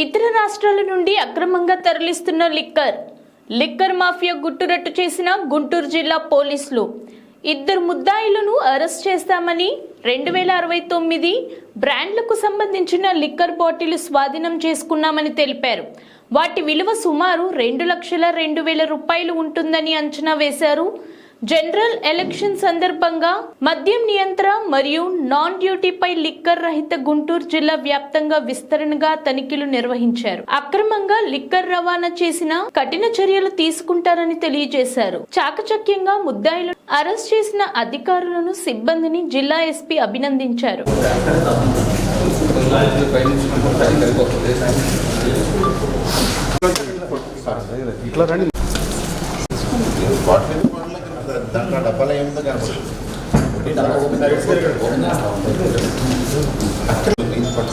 ఇతర రాష్ట్రాల నుండి అక్రమంగా తరలిస్తున్న లిక్కర్. లిక్కర్ మాఫియా గుట్టురట్టు చేసిన గుంటూరు జిల్లా పోలీసులు. ఇద్దరు ముద్దాయిలను అరెస్ట్ చేస్తామని రెండు వేల అరవై తొమ్మిది బ్రాండ్లకు సంబంధించిన లిక్కర్ బాటిల్ స్వాధీనం చేసుకున్నామని తెలిపారు. వాటి విలువ సుమారు రెండు లక్షల రెండు వేల రూపాయలు ఉంటుందని అంచనా వేశారు. జనరల్ ఎలక్షన్ సందర్భంగా మద్యం నియంత్రణ మరియు నాన్ డ్యూటీపై లిక్కర్ రహిత గుంటూరు జిల్లా వ్యాప్తంగా విస్తరణగా తనిఖీలు నిర్వహించారు. అక్రమంగా లిక్కర్ రవాణా చేసిన కఠిన చర్యలు తీసుకుంటారని తెలియజేశారు. చాకచక్యంగా ముద్దాయిలను అరెస్ట్ చేసిన అధికారులను సిబ్బందిని జిల్లా ఎస్పీ అభినందించారు. ఇట్లా రండి.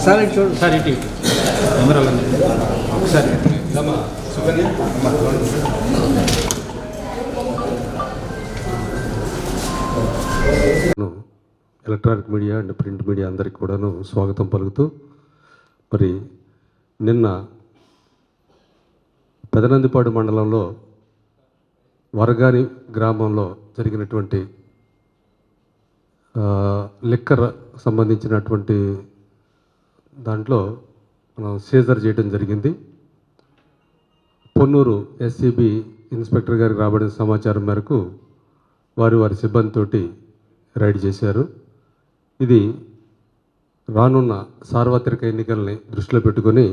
సార్ ఇటు చూడు సార్ ఇటు. కెమెరాలో. ఒకసారి electronic media and print media అందరికి కూడాను స్వాగతం పలుకుతూ మరి నిన్న పెదనందిపాడు మండలంలో వరగాని గ్రామంలో జరిగినటువంటి లిక్కర్ సంబంధించినటువంటి దాంట్లో మనం సీజర్ చేయడం జరిగింది. పొన్నూరు ఎస్సీబీ ఇన్స్పెక్టర్ గారికి రాబడిన సమాచారం మేరకు వారు వారి సిబ్బందితోటి రైడ్ చేశారు. ఇది రానున్న సార్వత్రిక ఎన్నికల్ని దృష్టిలో పెట్టుకొని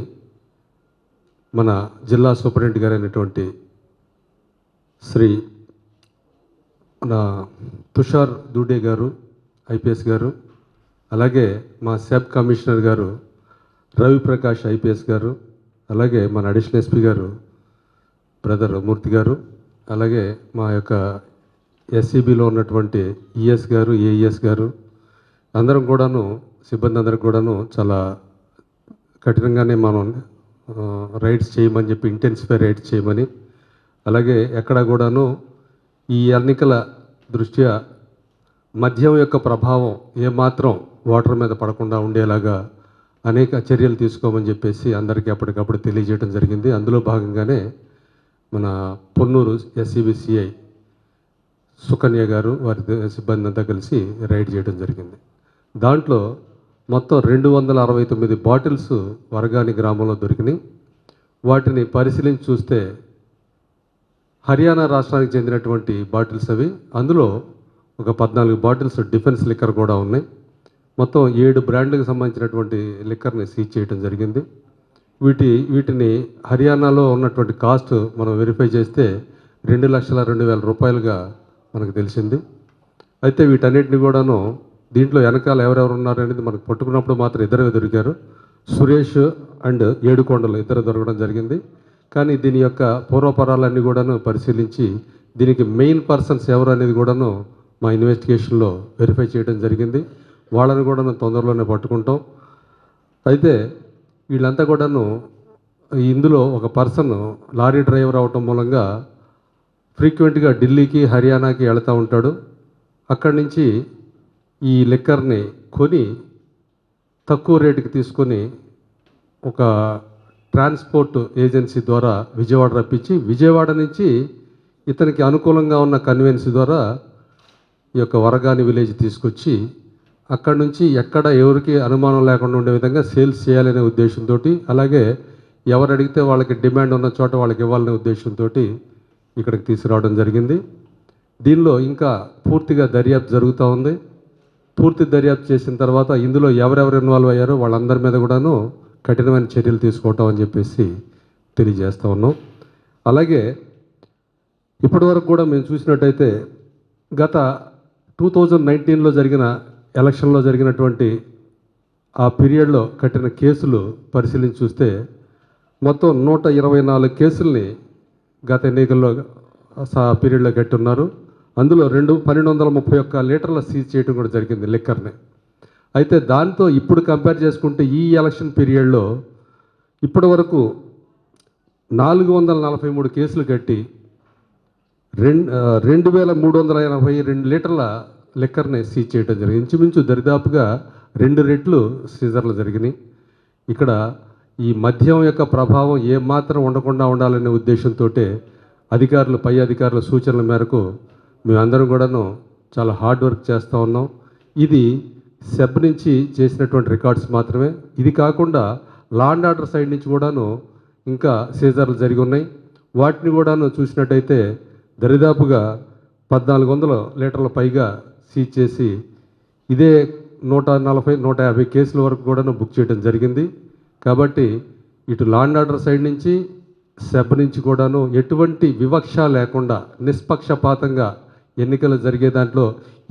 మన జిల్లా సూపరింటెండెంట్ గారైనటువంటి శ్రీ నా తుషార్ దూడే గారు ఐపీఎస్ గారు అలాగే మా సబ్ కమిషనర్ గారు రవిప్రకాష్ ఐపీఎస్ గారు అలాగే మన అడిషనల్ ఎస్పీ గారు బ్రదర్ మూర్తి గారు అలాగే మా యొక్క ఎస్సీబీలో ఉన్నటువంటి ఈఎస్ గారు ఏఈఎస్ గారు అందరం కూడాను సిబ్బంది అందరికి కూడాను చాలా కఠినంగానే మనం రైడ్స్ చేయమని చెప్పి ఇంటెన్సిఫై రైడ్స్ చేయమని అలాగే ఎక్కడ కూడాను ఈ ఎన్నికల దృష్ట్యా మద్యం యొక్క ప్రభావం ఏమాత్రం వాటర్ మీద పడకుండా ఉండేలాగా అనేక చర్యలు తీసుకోమని చెప్పేసి అందరికీ అప్పటికప్పుడు తెలియజేయడం జరిగింది. అందులో భాగంగానే మన పొన్నూరు ఎస్సీబీసీఐ సుకన్య గారు వారి సిబ్బంది అంతా కలిసి రైడ్ చేయడం జరిగింది. దాంట్లో మొత్తం రెండు వందల అరవై తొమ్మిది బాటిల్స్ వరగాని గ్రామంలో దొరికినాయి. వాటిని పరిశీలించి చూస్తే హర్యానా రాష్ట్రానికి చెందినటువంటి బాటిల్స్ అవి. అందులో ఒక పద్నాలుగు బాటిల్స్ డిఫెన్స్ లిక్కర్ కూడా ఉన్నాయి. మొత్తం ఏడు బ్రాండ్లకు సంబంధించినటువంటి లిక్కర్ని సీజ్ చేయడం జరిగింది. వీటి వీటిని హర్యానాలో ఉన్నటువంటి కాస్ట్ మనం వెరిఫై చేస్తే రెండు లక్షల రెండు వేల రూపాయలుగా మనకు తెలిసింది. అయితే వీటన్నిటిని కూడాను దీంట్లో వెనకాల ఎవరెవరు ఉన్నారు అనేది మనకు పట్టుకున్నప్పుడు మాత్రం ఇద్దరే దొరికారు. సురేష్ అండ్ ఏడుకొండలు ఇద్దరు దొరకడం జరిగింది. కానీ దీని యొక్క పూర్వపరాలన్నీ కూడాను పరిశీలించి దీనికి మెయిన్ పర్సన్స్ ఎవరు అనేది కూడాను మా ఇన్వెస్టిగేషన్లో వెరిఫై చేయడం జరిగింది. వాళ్ళని కూడా మేము తొందరలోనే పట్టుకుంటాం. అయితే వీళ్ళంతా కూడాను ఇందులో ఒక పర్సన్ లారీ డ్రైవర్ అవటం మూలంగా ఫ్రీక్వెంట్గా ఢిల్లీకి హర్యానాకి వెళ్తూ ఉంటాడు. అక్కడి నుంచి ఈ లిక్కర్ని కొని తక్కువ రేటుకి తీసుకొని ఒక ట్రాన్స్పోర్ట్ ఏజెన్సీ ద్వారా విజయవాడ రప్పించి విజయవాడ నుంచి ఇతనికి అనుకూలంగా ఉన్న కన్వెన్సీ ద్వారా ఈ యొక్క వరగాని విలేజ్ తీసుకొచ్చి అక్కడి నుంచి ఎక్కడ ఎవరికి అనుమానం లేకుండా ఉండే విధంగా సేల్స్ చేయాలనే ఉద్దేశంతో అలాగే ఎవరు అడిగితే వాళ్ళకి డిమాండ్ ఉన్న చోట వాళ్ళకి ఇవ్వాలనే ఉద్దేశంతో ఇక్కడికి తీసుకురావడం జరిగింది. దీనిలో ఇంకా పూర్తిగా దర్యాప్తు జరుగుతూ ఉంది. పూర్తి దర్యాప్తు చేసిన తర్వాత ఇందులో ఎవరెవరు ఇన్వాల్వ్ అయ్యారో వాళ్ళందరి మీద కూడాను కఠినమైన చర్యలు తీసుకోవటం అని చెప్పేసి తెలియజేస్తూ ఉన్నాం. అలాగే ఇప్పటివరకు కూడా మేము చూసినట్టయితే గత టూ థౌజండ్ నైన్టీన్లో జరిగిన ఎలక్షన్లో జరిగినటువంటి ఆ పీరియడ్లో కట్టిన కేసులు పరిశీలించి చూస్తే మొత్తం నూట ఇరవై నాలుగు కేసుల్ని గత ఎన్నికల్లో పీరియడ్లో కట్టి ఉన్నారు అందులో రెండు పన్నెండు వందల ముప్పై ఒక్క లీటర్ల సీజ్ చేయడం కూడా జరిగింది లిక్కర్ని. అయితే దాంతో ఇప్పుడు కంపేర్ చేసుకుంటే ఈ ఎలక్షన్ పీరియడ్లో ఇప్పటి వరకు నాలుగు వందల నలభై మూడు కేసులు కట్టి రెండు రెండు వేల మూడు వందల ఎనభై రెండు లీటర్ల లిక్కర్ని సీజ్ చేయడం జరిగింది. ఇంచుమించు దరిదాపుగా రెండు రెట్లు సీజర్లు జరిగినాయి. ఇక్కడ ఈ మద్యం యొక్క ప్రభావం ఏమాత్రం ఉండకుండా ఉండాలనే ఉద్దేశంతో అధికారులు పై అధికారుల సూచనల మేరకు మేమందరం కూడాను చాలా హార్డ్ వర్క్ చేస్తూ ఉన్నాం. ఇది సెబ్ నుంచి చేసినటువంటి రికార్డ్స్ మాత్రమే. ఇది కాకుండా లాండ్ ఆర్డర్ సైడ్ నుంచి కూడాను ఇంకా సీజర్లు జరిగి ఉన్నాయి. వాటిని కూడాను చూసినట్టయితే దరిదాపుగా పద్నాలుగు వందల లీటర్ల పైగా సీజ్ చేసి ఇదే నూట నలభై నూట యాభై కేసుల వరకు కూడాను బుక్ చేయడం జరిగింది. కాబట్టి ఇటు లా అండ్ ఆర్డర్ సైడ్ నుంచి సెబ్ నుంచి కూడాను ఎటువంటి వివక్ష లేకుండా నిష్పక్షపాతంగా ఎన్నికలు జరిగే దాంట్లో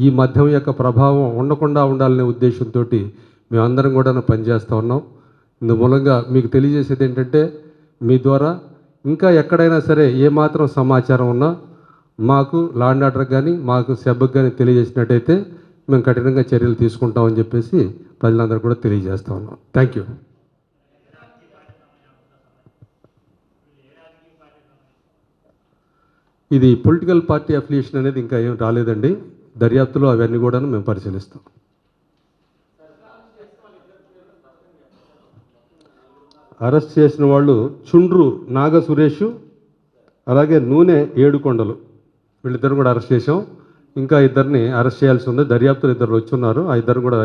ఈ మద్యం యొక్క ప్రభావం ఉండకుండా ఉండాలనే ఉద్దేశంతో మేమందరం కూడా పనిచేస్తూ ఉన్నాం. ఇందుమూలంగా మీకు తెలియజేసేది ఏంటంటే మీ ద్వారా ఇంకా ఎక్కడైనా సరే ఏమాత్రం సమాచారం ఉన్నా మాకు లాండ్ ఆర్డర్ కానీ మాకు సెబ్కి కానీ తెలియజేసినట్టయితే మేము కఠినంగా చర్యలు తీసుకుంటామని చెప్పేసి ప్రజలందరూ కూడా తెలియజేస్తా ఉన్నాం. థ్యాంక్ యూ ఇది పొలిటికల్ పార్టీ అఫిలియేషన్ అనేది ఇంకా ఏం రాలేదండి. దర్యాప్తులో అవన్నీ కూడా మేము పరిశీలిస్తాం. అరెస్ట్ చేసిన వాళ్ళు చుండ్రు నాగ సురేష్ అలాగే నూనె ఏడుకొండలు. వీళ్ళిద్దరు కూడా అరెస్ట్ చేసాం ఇంకా ఇద్దరిని అరెస్ట్ చేయాల్సి ఉంది. దర్యాప్తులు ఇద్దరు వచ్చి ఉన్నారు ఆ ఇద్దరు కూడా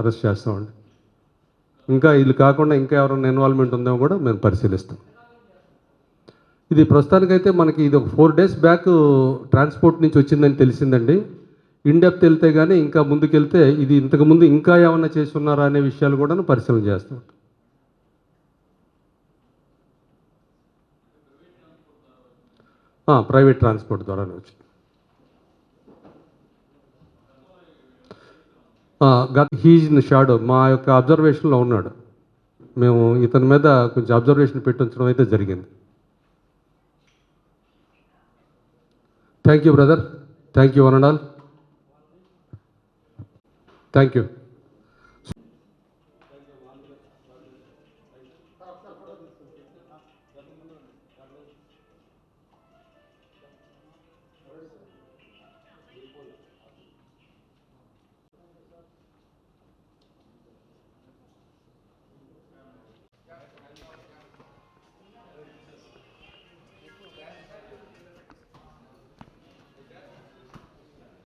అరెస్ట్ చేస్తామండి. ఇంకా వీళ్ళు కాకుండా ఇంకా ఎవరైనా ఇన్వాల్వ్మెంట్ ఉందేమో కూడా మేము పరిశీలిస్తాం. ఇది ప్రస్తుతానికైతే మనకి ఇది ఒక ఫోర్ డేస్ బ్యాక్ ట్రాన్స్పోర్ట్ నుంచి వచ్చిందని తెలిసిందండి. ఇన్ డెప్త్ వెళ్తే కానీ ఇంకా ముందుకెళ్తే ఇది ఇంతకుముందు ఇంకా ఏమైనా చేసి ఉన్నారా అనే విషయాలు కూడా పరిశీలన చేస్తాం. ప్రైవేట్ ట్రాన్స్పోర్ట్ ద్వారానే వచ్చింది. గత హీజ్ ఇన్ షాడో మా యొక్క అబ్జర్వేషన్లో ఉన్నాడు. మేము ఇతని మీద కొంచెం అబ్జర్వేషన్ పెట్టించడం అయితే జరిగింది. Thank you brother thank you one and all thank you